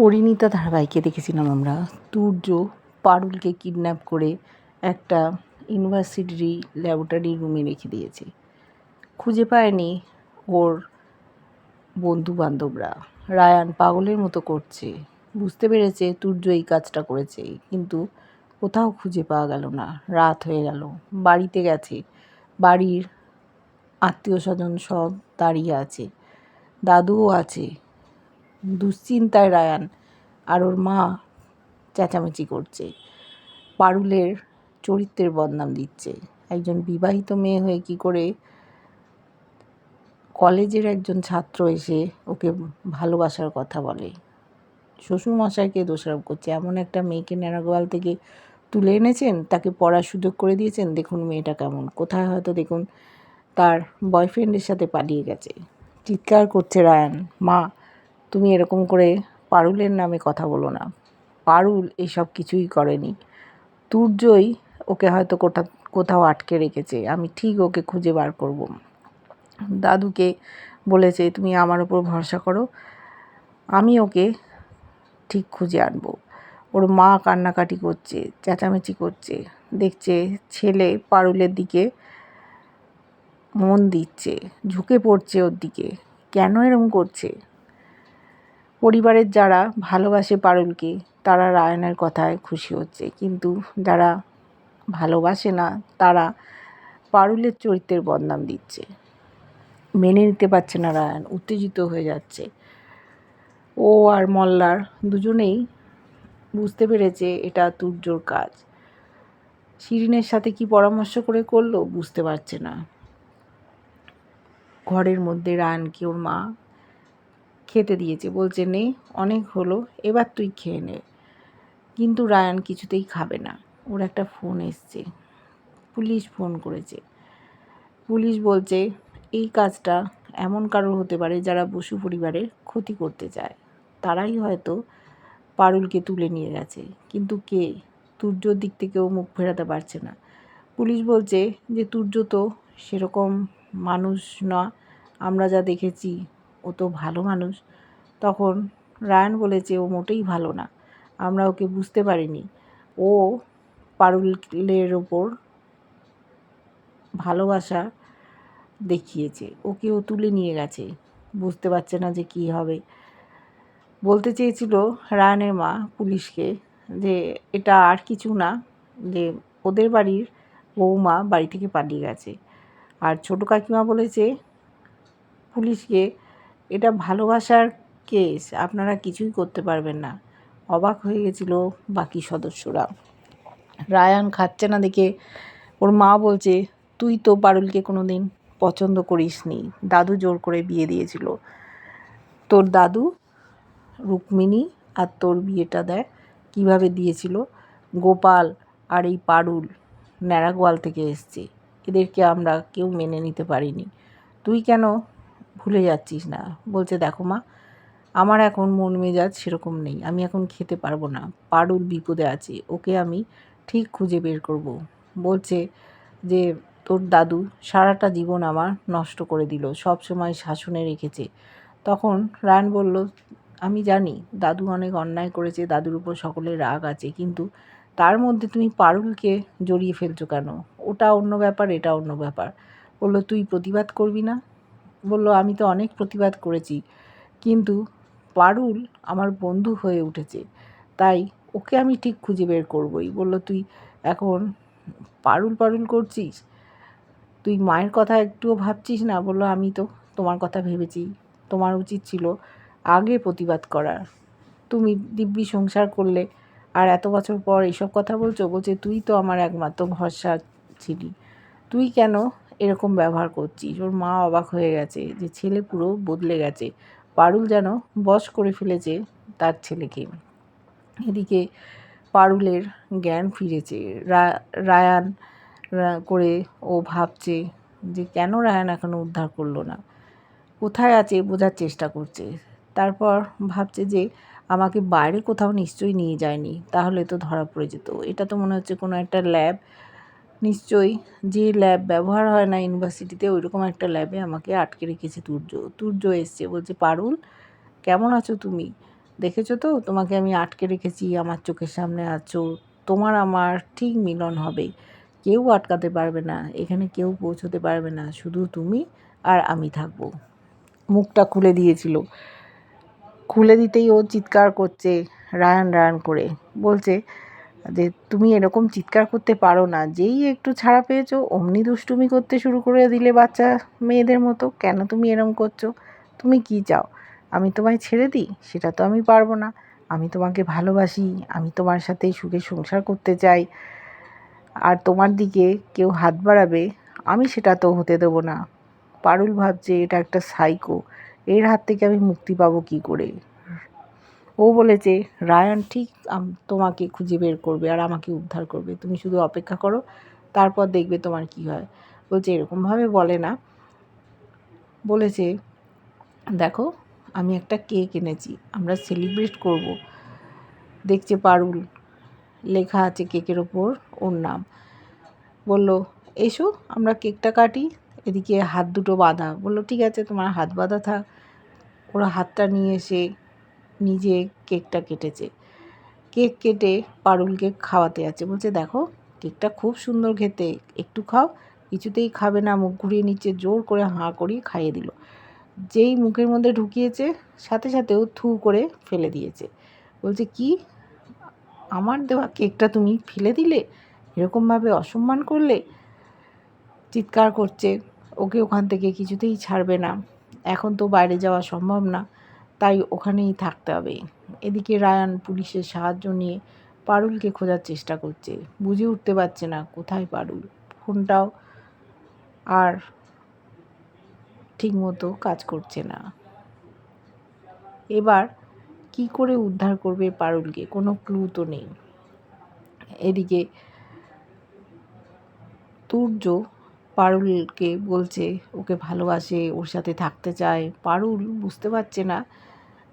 পরিণীতা ধারাবাহিকে দেখেছিলাম আমরা। তুর্য পারুলকে কিডন্যাপ করে একটা ইউনিভার্সিটির ল্যাবরেটরি রুমে রেখে দিয়েছে। খুঁজে পায়নি ওর বন্ধু বান্ধবরা রায়ান পাগলের মতো করছে। বুঝতে পেরেছে তুর্য এই কাজটা করেছে, কিন্তু কোথাও খুঁজে পাওয়া গেল না। রাত হয়ে গেল। বাড়িতে গেছে। বাড়ির আত্মীয় স্বজন সব দাঁড়িয়ে আছে। দাদুও আছে। দুশ্চিন্তায় রায়ান আর ওর মা চেঁচামেচি করছে। পারুলের চরিত্রের বদনাম দিচ্ছে। একজন বিবাহিত মেয়ে হয়ে কি করে কলেজের একজন ছাত্র এসে ওকে ভালোবাসার কথা বলে? শ্বশুরমশাইকে দোষারোপ করছে। এমন একটা মেয়েকে ন্যাড়াগোয়াল থেকে তুলে এনেছেন? তাকে পড়ার সুযোগ করে দিয়েছেন? দেখুন মেয়েটা কেমন। কোথায় হয়তো দেখুন তার বয়ফ্রেন্ডের সাথে পালিয়ে গেছে। চিৎকার করছে রায়ান। মা তুমি এরকম করে পারুলের নামে কথা বলো না। পারুল এসব কিছুই করেনি। তুর্যই ওকে হয়তো কোথা, কোথাও আটকে রেখেছে। আমি ঠিক ওকে খুঁজে বার করব। দাদুকে বলেছে, তুমি আমার ওপর ভরসা করো। আমি ওকে ঠিক খুঁজে আনব। ওর মা কান্নাকাটি করছে, চেঁচামেচি করছে, দেখছে ছেলে পারুলের দিকে মন দিচ্ছে, ঝুঁকে পড়ছে ওর দিকে। কেন এরম করছে? পরিবারের যারা ভালোবাসে পারুলকে, তারা রায়নের কথায় খুশি হচ্ছে। কিন্তু যারা ভালোবাসে না, তারা পারুলের চরিত্রের বদনাম দিচ্ছে। মেনে নিতে পারছে না রায়ন, উত্তেজিত হয়ে যাচ্ছে। ও আর মল্লার দুজনেই বুঝতে পেরেছে এটা তুর্যর কাজ। শিরিনের সাথে কি পরামর্শ করে করল বুঝতে পারছে না। ঘরের মধ্যে রায়নকে ওর মা খেতে দিয়েছে। বলছে, নে, অনেক হলো, এবার তুই খেয়ে নে। কিন্তু রায়ান কিছুতেই খাবে না। ওর একটা ফোন এসছে। পুলিশ ফোন করেছে। পুলিশ বলছে, এই কাজটা এমন কারোর হতে পারে যারা বসু পরিবারের ক্ষতি করতে চায়। তারাই হয়তো পারুলকে তুলে নিয়ে গেছে। কিন্তু কে? তুর্যর দিক থেকেও মুখ ফেরাতে পারছে না। পুলিশ বলছে যে তুর্য তো সেরকম মানুষ না আমরা যা দেখেছি ও তো ভালো মানুষ। তখন রায়ান বলেছে ও মোটেই ভালো না। আমরা ওকে বুঝতে পারিনি। ও পারুলের ওপর ভালোবাসা দেখিয়েছে। ওকে ও তুলে নিয়ে গেছে। বুঝতে পারছে না যে কী হবে। বলতে চেয়েছিল রায়ানের মা পুলিশকে যে, এটা আর কিছু না। যে, ওদের বাড়ির বৌমা বাড়ি থেকে পালিয়ে গেছে। আর ছোটো কাকিমা বলেছে, পুলিশকে এটা ভালোবাসার কেস, আপনারা কিছুই করতে পারবেন না। অবাক হয়ে গেছিল বাকি সদস্যরা। রায়ান খাচ্ছে না দেখে ওর মা বলছে, তুই তো পারুলকে কোনো দিন পছন্দ করিস নি দাদু জোর করে বিয়ে দিয়েছিল। তোর দাদু, রুক্মিণী আর তোর বিয়েটা দেয় কীভাবে দিয়েছিল? গোপাল আর এই পারুল ন্যাড়াগোয়াল থেকে এসছে। এদেরকে আমরা কেউ মেনে নিতে পারিনি। তুই কেন ভুলে যাচ্ছিস না। বলছে, দেখো মা, আমার এখন মন মেজাজ সেরকম নেই। আমি এখন খেতে পারব না। পারুল বিপদে আছে। ওকে আমি ঠিক খুঁজে বের করব। বলছে যে, তোর দাদু সারাটা জীবন আমার নষ্ট করে দিল। সব সময় শাসনে রেখেছে। তখন রায়ন বলল, আমি জানি দাদু অনেক অন্যায় করেছে। দাদুর উপর সকলের রাগ আছে। কিন্তু তার মধ্যে তুমি পারুলকে জড়িয়ে ফেলছো কেন? ওটা অন্য ব্যাপার, এটা অন্য ব্যাপার। বলল, তুই প্রতিবাদ করবি না? বলল, আমি তো অনেক প্রতিবাদ করেছি, কিন্তু পারুল আমার বন্ধু হয়ে উঠেছে, তাই ওকে আমি ঠিক খুঁজে বের করবই। বলল, তুই এখন পারুল পারুল করছিস? তুই মায়ের কথা একটুও ভাবছিস না? বলল, আমি তো তোমার কথা ভেবেছি, তোমার উচিত ছিল আগে প্রতিবাদ করার তুমি দিব্যি সংসার করলে আর এত বছর পর এইসব কথা বলছো, বলছে তুই তো আমার একমাত্র ভরসা ছিলি। তুই কেন এরকম ব্যবহার করছিস ওর মা অবাক হয়ে গেছে যে ছেলে পুরো বদলে গেছে। পারুল যেন বশ করে ফেলেছে তার ছেলেকে। এদিকে পারুলের জ্ঞান ফিরেছে। রায়ান করে ও ভাবছে যে কেন রায়ান এখনও উদ্ধার করল না? কোথায় আছে বোঝার চেষ্টা করছে। তারপর ভাবছে যে আমাকে বাইরে কোথাও নিশ্চয়ই নিয়ে যায়নি। তাহলে তো ধরা পড়ে যেত। এটা তো মনে হচ্ছে কোনো একটা ল্যাব নিশ্চয়ই যে ল্যাব ব্যবহার হয় না ইউনিভার্সিটিতে ওইরকম একটা ল্যাবে আমাকে আটকে রেখেছে তুর্য। তুর্য এসছে, বলছে, পারুল, কেমন আছো তুমি? দেখেছ তো? তোমাকে আমি আটকে রেখেছি, আমার চোখের সামনে আছো। তোমার আমার ঠিক মিলন হবে। কেউ আটকাতে পারবে না, এখানে কেউ পৌঁছতে পারবে না, শুধু তুমি আর আমি থাকব। মুখটা খুলে দিয়েছিল। খুলে দিতেই ও চিৎকার করছে, রায়ান রায়ান করে। বলছে যে তুমি এরকম চিৎকার করতে পারো না। যেই একটু ছাড়া পেয়েছ, অমনি দুষ্টুমি করতে শুরু করে দিলে বাচ্চা মেয়েদের মতো। কেন তুমি এরম করছ? তুমি কি চাও? আমি তোমায় ছেড়ে দিই? সেটা তো আমি পারব না। আমি তোমাকে ভালোবাসি। আমি তোমার সাথে সুখে সংসার করতে চাই। আর তোমার দিকে কেউ হাত বাড়াবে, আমি সেটা তো হতে দেবো না। পারুল ভাবছে, এটা একটা সাইকো এর হাত থেকে আমি মুক্তি পাবো কি করে? ও বলেছে রায়ান, ঠিক তোমাকে খুঁজে বের করবে আর আমাকে উদ্ধার করবে। তুমি শুধু অপেক্ষা করো, তারপর দেখবে তোমার কি হয়। বলছে, এরকমভাবে বলে না। বলেছে দেখো, আমি একটা কেক এনেছি, আমরা সেলিব্রেট করব। দেখছে পারুল, লেখা আছে কেকের ওপর ওর নাম। বলল, এসো, আমরা কেকটা কাটি, এদিকে হাত দুটো বাঁধা। বলল, ঠিক আছে, তোমার হাত বাঁধা থাক। ওরা হাতটা নিয়ে এসে নিজে কেকটা কেটেছে। কেক কেটে পারুলকে খাওয়াতে আছে। বলছে, দেখো, কেকটা খুব সুন্দর খেতে। একটু খাও, কিছুতেই খাবে না। মুখ ঘুরিয়ে নিচ্ছে, জোর করে হাঁ করিয়ে খাইয়ে দিল। যেই মুখের মধ্যে ঢুকিয়েছে, সাথে সাথেও থু করে ফেলে দিয়েছে। বলছে, কি? আমার দেওয়া কেকটা তুমি ফেলে দিলে? এরকমভাবে অসম্মান করলে? চিৎকার করছে। ওকে ওখান থেকে কিছুতেই ছাড়বে না। এখন তো বাইরে যাওয়া সম্ভব না। তাই ওখানেই থাকতে হবে। এদিকে রায়ান পুলিশের সাহায্য নিয়ে পারুলকে খোঁজার চেষ্টা করছে। বুঝে উঠতে পারছে না কোথায় পারুল। ফোনটাও আর ঠিকমতো কাজ করছে না। এবার কি করে উদ্ধার করবে পারুলকে? কোনো ক্লু তো নেই। এদিকে তুর্য পারুলকে বলছে, ওকে ভালোবাসে, ওর সাথে থাকতে চায়। পারুল বুঝতে পারছে না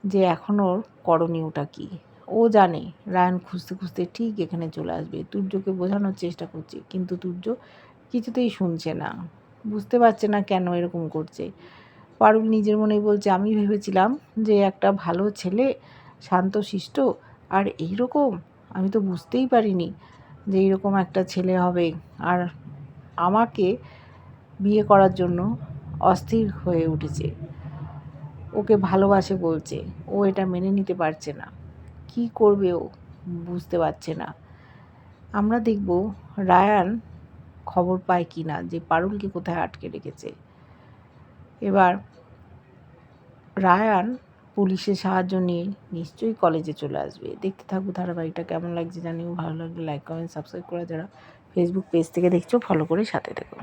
যে এখন ওর করণীয়টা কী? ও জানে, রায়ান খুঁজতে খুঁজতে ঠিক এখানে চলে আসবে। তুর্যকে বোঝানোর চেষ্টা করছে, কিন্তু তুর্য কিছুতেই শুনছে না। বুঝতে পারছে না কেন এরকম করছে। পারুল নিজের মনেই বলছে, আমি ভেবেছিলাম যে একটা ভালো ছেলে শান্তশিষ্ট আর এই রকম আমি তো বুঝতেই পারিনি যে এইরকম একটা ছেলে হবে। আর আমাকে বিয়ে করার জন্য অস্থির হয়ে উঠেছে। ওকে ভালোবাসে বলছে। ও এটা মেনে নিতে পারছে না। কি করবে ও? বুঝতে পারছে না। আমরা দেখব রায়ান খবর পায় কি না, যে পারুলকে কোথায় আটকে রেখেছে। এবার রায়ান পুলিশের সাহায্য নিয়ে নিশ্চয়ই কলেজে চলে আসবে। দেখতে থাকব ধারাবাহিকটা কেমন লাগছে জানিও। ভালো লাগলে লাইক কমেন্ট সাবস্ক্রাইব করা যারা ফেসবুক পেজ থেকে দেখছ ফলো করে সাথে দেখো